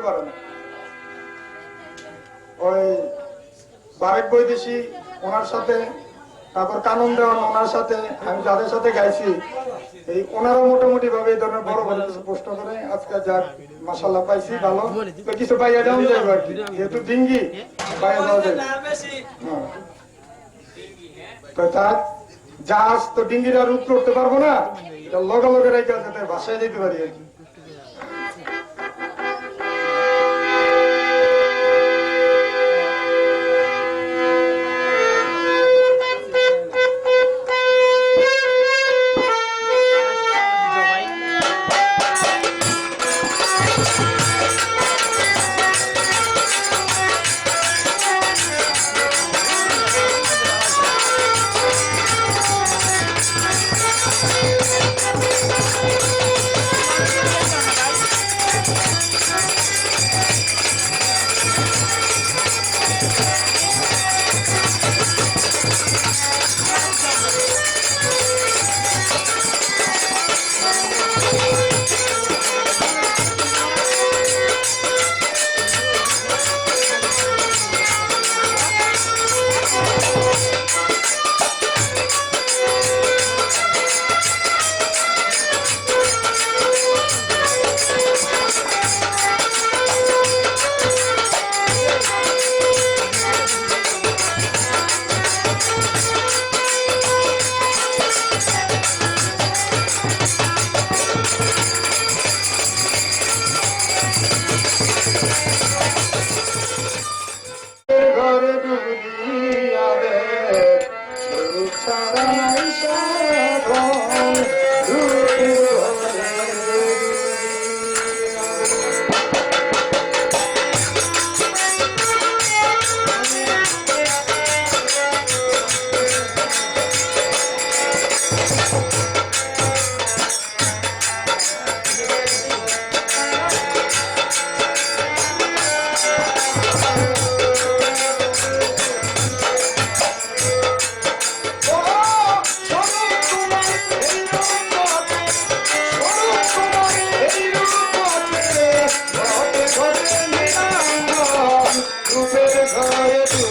উঠতে পারে না। ওই বারেক বৈদেশি ওনার সাথে, তারপর কানন দেওয়ান ওনার সাথে, আমি যাদের সাথে গাইছি, এই ওনারাও মোটামুটি ভাবে এই ধরনের বড় বড় কিছু প্রশ্ন করে, আজকে যাক মাসাল্লাহ পাইছি ভালো। কিছু পাইয়া দেওয়া যাবে আর কি, যেহেতু ডিঙ্গি, পাইয়া দেওয়া যাবে হ্যাঁ। তো তার জাহাজ তো ডিঙ্গির আর উঠতে পারব না, এটা লগে লগে রেখে যাতে বাসায় যেতে পারি আর কি। 可思议。Hare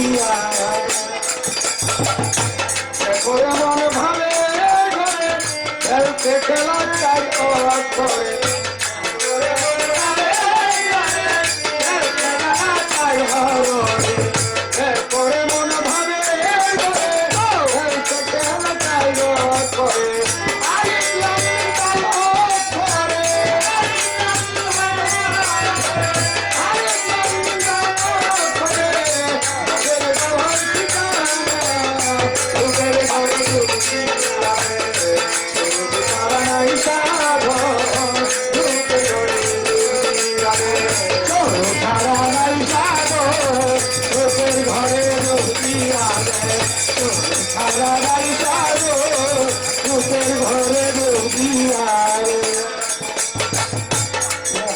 iya.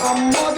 amor.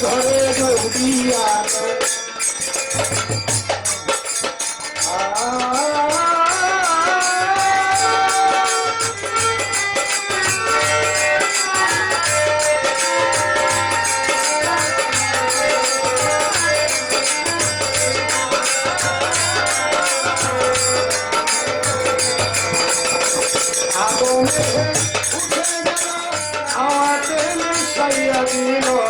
ঘরে বদিয়া গে রূপের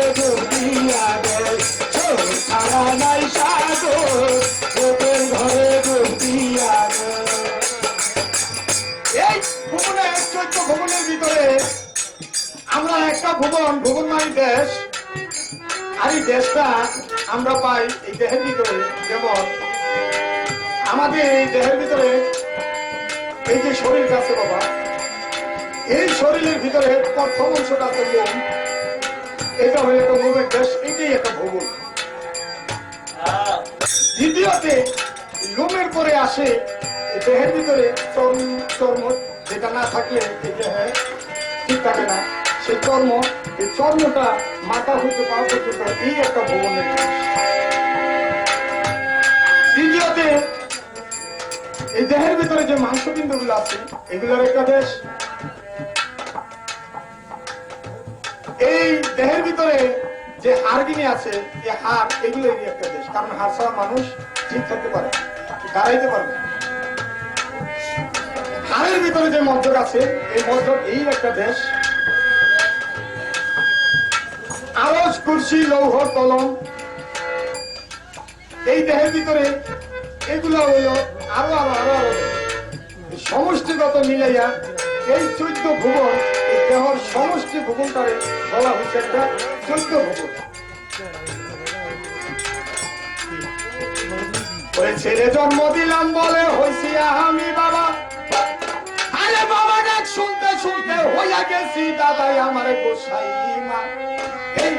আমরা একটা ভুবন ভুবনময় দেশ। আর এই দেশটা আমরা পাই এই দেহের ভিতরে যেমন আমাদের এই দেহের ভিতরে এই যে শরীরটা আছে বাবা, এই শরীরের ভিতরে প্রথম অংশটা আছে লোম এটা হলো একটা লোমের দেশ, এটাই একটা ভুবন দ্বিতীয়তে, লোমের পরে আসে দেহের ভিতরে চর্ম চর্ম, যেটা না থাকলে এই দেহে ঠিক থাকে না। সেই চর্ম এই চর্মটা মাথা হইতে পা পর্যন্ত এই একটা ভবনের। তৃতীয়তে এই দেহের ভিতরে যে মাংসবিন্দু গুলো আছে, এগুলোর একটা দেশ এই দেহের ভিতরে যে হাড়গিনি আছে, এই হাড় এগুলোরই একটা দেশ কারণ হাড় ছাড়া মানুষ ঠিক থাকতে পারে দাঁড়াইতে পারবে। হাড়ের ভিতরে যে মজ্জক আছে, এই মজ্জক এই একটা দেশ কুর্সি লৌহ কলম এই দেহের ভিতরে এগুলো হইল আরও আরও আরও আরও। সমষ্টিগত মিলাইয়া এই চোদ্দ ভুবন, এই দেহর সমষ্টি ভুবনটারে বলা হচ্ছে একটা চোদ্দ ভুবন। ছেলে জন্ম দিলাম বলে হইছি আমি বাবা। আরে বাবা ডাক শুনতে শুনতে হইয়া গেছি দাদাই আমার গোসাই মা।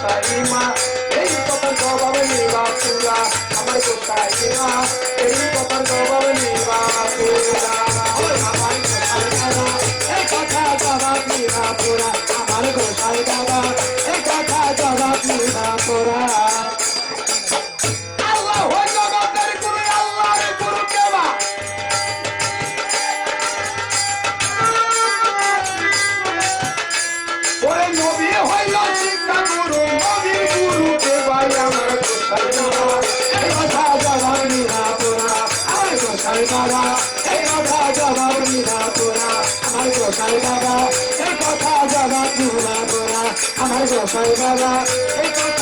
দাদা আমার গোসাই মা এই কথার জবাব নিবা তুলা আমার গোসাই বাবা এই কথা জগা নিরা তোরা আমার গোসাই বাবা এই কথা